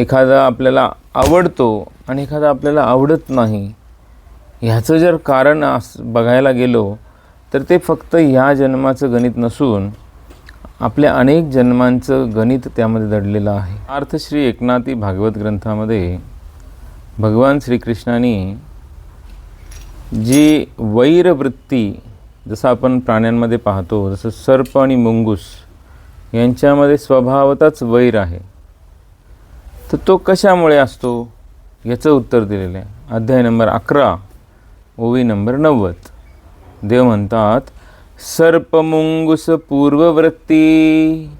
एखादा आपल्याला आवडतो आणि एखादा आपल्याला आवडत नाही ह्याचं जर कारण अस बघायला गेलो तर ते फक्त ह्या जन्माचं गणित नसून आपल्या अनेक जन्मांचं गणित त्यामध्ये दडलेलं आहे. अर्थ श्री एकनाथी भागवत ग्रंथामध्ये भगवान श्रीकृष्णाने जी वैरवृत्ती जसं आपण प्राण्यांमध्ये पाहतो जसं सर्प आणि मुंगूस यांच्यामध्ये स्वभावतच वैर आहे. तर तो कशामुळे असतो? याचं उत्तर दिलेलं आहे. अध्याय नंबर अकरा ओवी नंबर नव्वद. देव म्हणतात सर्पमुंगुस पूर्ववृत्ती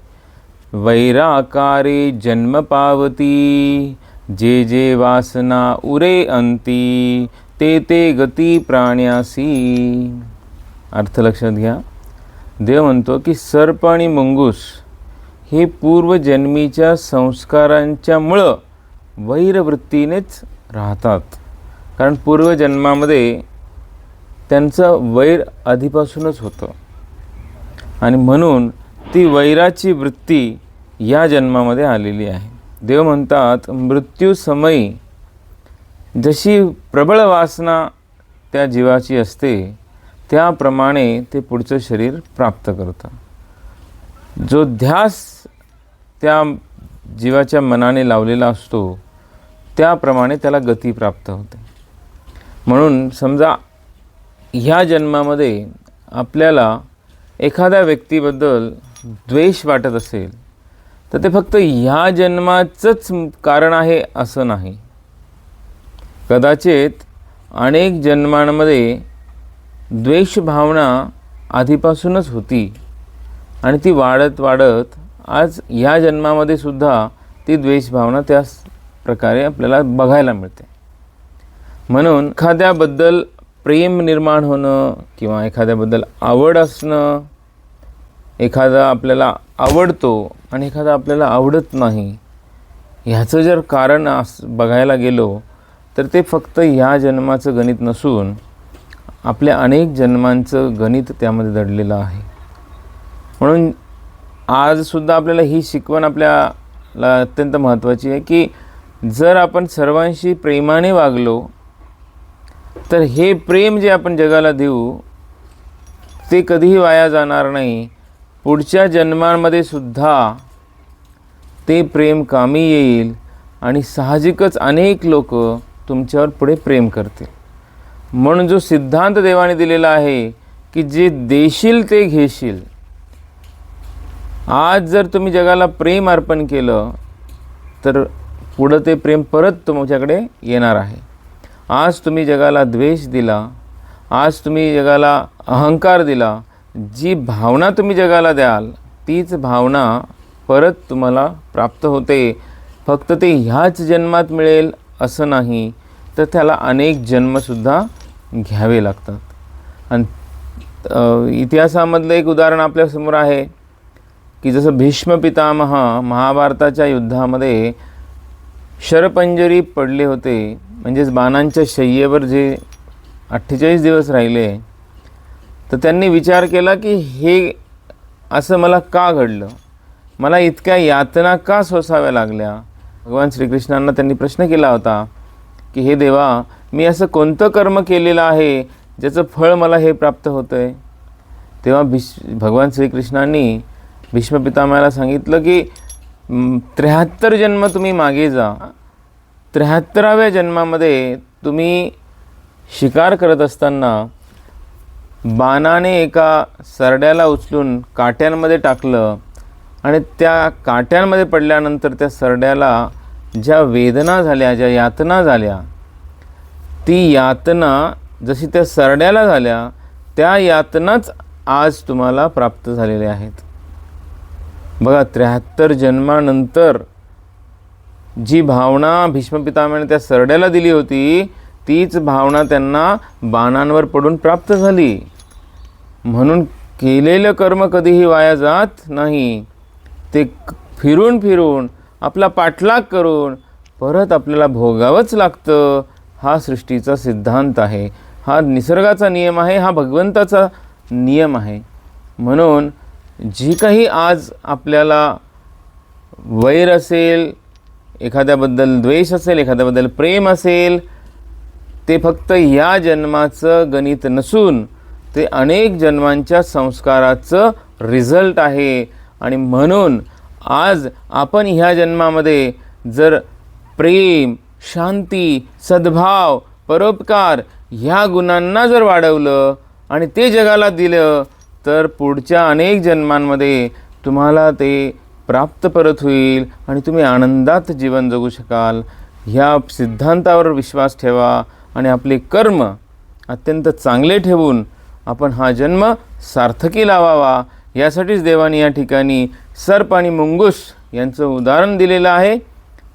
वैराकारे जन्म पावती जे जे वासना उरे अंती ते ते गती प्राण्यासी. अर्थ लक्षात घ्या. देव म्हणतो की सर्प आणि मुंगूस हे पूर्वजन्मीच्या संस्कारांच्या मुळं वैरवृत्तीनेच राहतात. कारण पूर्वजन्मामध्ये त्यांचं वैर आधीपासूनच होतं. आणि म्हणून ती वैराची वृत्ती या जन्मामध्ये आलेली आहे. देव म्हणतात मृत्यूसमयी जशी प्रबळ वासना त्या जीवाची असते त्याप्रमाणे ते पुढचं शरीर प्राप्त करतं. जो ध्यास त्या जीवाच्या मनाने लावलेला असतो त्याप्रमाणे त्याला गती प्राप्त होते. म्हणून समजा ह्या जन्मामध्ये आपल्याला एखाद्या व्यक्तीबद्दल द्वेष वाटत असेल तर ते फक्त ह्या जन्माचंच कारण आहे असं नाही. कदाचित अनेक जन्मांमध्ये द्वेष भावना आधीपासूनच होती आणि ती वाढत वाढत आज ह्या जन्मामध्ये सुद्धा ती द्वेषभावना त्याच प्रकारे आपल्याला बघायला मिळते. म्हणून एखाद्याबद्दल प्रेम निर्माण होणं किंवा एखाद्याबद्दल आवड असणं एखादा आपल्याला आवडतो आणि एखादा आपल्याला आवडत नाही ह्याचं जर कारण अस बघायला गेलो तर ते फक्त ह्या जन्माचं गणित नसून आपल्या अनेक जन्मांचं गणित त्यामध्ये दडलेलं आहे. म्हणून आजसुद्धा आपल्याला ही शिकवण आपल्याला अत्यंत महत्त्वाची आहे की जर आपण सर्वांशी प्रेमाने वागलो तर हे प्रेम जे आपण जगाला देऊ ते कधीही वाया जाणार नाही. पुढच्या जन्मांमध्ये सुद्धा ते प्रेम कामी येईल आणि साहजिकच अनेक लोक तुमच्यावर पुढे प्रेम करतील. म्हणून जो सिद्धांत देवाने दिलेला आहे की जे देशील ते घेशील आज जर तुम्ही जगाला प्रेम अर्पण केलं तर पुढं ते प्रेम परत तुमच्याकडे येणार आहे. आज तुम्ही जगाला द्वेष दिला आज तुम्ही जगाला अहंकार दिला जी भावना तुम्ही जगाला द्याल तीच भावना परत तुम्हाला प्राप्त होते. फक्त ते ह्याच जन्मात मिळेल असं नाही तर त्याला अनेक जन्मसुद्धा घ्यावे लागतात. आणि इतिहासामधलं एक उदाहरण आपल्यासमोर आहे. की जसं भीष्म पितामह महाभारताच्या युद्धामध्ये शरपंजरी पडले होते म्हणजेच बाणांच्या शय्येवर जे अठ्ठेचाळीस दिवस राहिले तर त्यांनी विचार केला की हे असं मला का घडलं? मला इतक्या यातना का सोसाव्या लागल्या? भगवान श्रीकृष्णांना त्यांनी प्रश्न केला होता की हे देवा मी असं कोणतं कर्म केलेलं आहे ज्याचं फळ मला हे प्राप्त होतं आहे तेव्हा भीष भगवान श्रीकृष्णांनी भीष्म पितामहाला सांगितलं की त्र्याहत्तर जन्म तुम्ही मागे जा. त्र्याहत्तराव्या जन्मामध्ये तुम्ही शिकार करत असताना बाणाने एका सरड्याला उचलून काट्यांमध्ये टाकलं आणि त्या काट्यांमध्ये पडल्यानंतर त्या सरड्याला ज्या वेदना झाल्या ज्या यातना झाल्या ती यातना जशी त्या सरड्याला झाल्या त्या यातनाच आज तुम्हाला प्राप्त झालेल्या आहेत. बघा त्र्याहत्तर जन्मानंतर जी भावना भीष्म पितामहाने त्या सरड्याला दिली होती तीच भावना त्यांना बाणांवर पडून प्राप्त झाली. म्हणून केलेलं कर्म कधीही वाया जात नाही. ते फिरून फिरून आपला पाठलाग करून परत आपल्याला भोगावंच लागतं हा सृष्टीचा सिद्धांत आहे. हा निसर्गाचा नियम आहे हा भगवंताचा नियम आहे. म्हणून जी काही आज आपल्याला वैर असेल एखाद्याबद्दल द्वेष असेल एखाद्याबद्दल प्रेम असेल ते फक्त या जन्माचं गणित नसून ते अनेक जन्मांच्या संस्काराचं रिझल्ट आहे. आणि म्हणून आज आपण ह्या जन्मामध्ये जर प्रेम शांती सद्भाव परोपकार ह्या गुणांना जर वाढवलं आणि ते जगाला दिलं तर पुढच्या अनेक जन्मांमध्ये तुम्हाला ते प्राप्त परत होईल आणि तुम्ही आनंदात जीवन जगू शकाल. ह्या सिद्धांतावर विश्वास ठेवा आणि आपले कर्म अत्यंत चांगले ठेवून आपण हा जन्म सार्थकी लावावा. यासाठीच देवाने या ठिकाणी सर्प आणि मुंगूस यांचं उदाहरण दिलेलं आहे.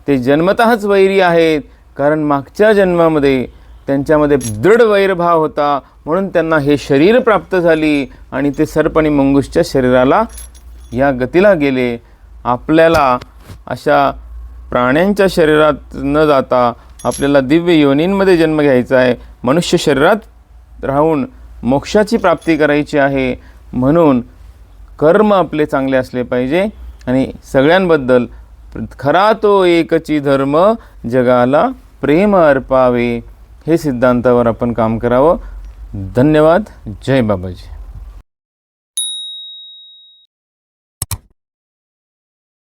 ते जन्मतःच वैरी आहेत कारण मागच्या जन्मामध्ये त्यांच्यामध्ये दृढ वैरभाव होता म्हणून त्यांना हे शरीर प्राप्त झाली आणि ते सर्प आणि मंगूसच्या शरीराला या गतीला गेले. आपल्याला अशा प्राण्यांच्या शरीरात न जाता आपल्याला दिव्य योनींमध्ये जन्म घ्यायचा आहे. मनुष्य शरीरात राहून मोक्षाची प्राप्ती करायची आहे. म्हणून कर्म आपले चांगले असले पाहिजे आणि सगळ्यांबद्दल खरा तो एकची धर्म जगाला प्रेम अर्पावे. हे सिद्धांतावर आपण काम करावं. धन्यवाद. जय बाबाजी.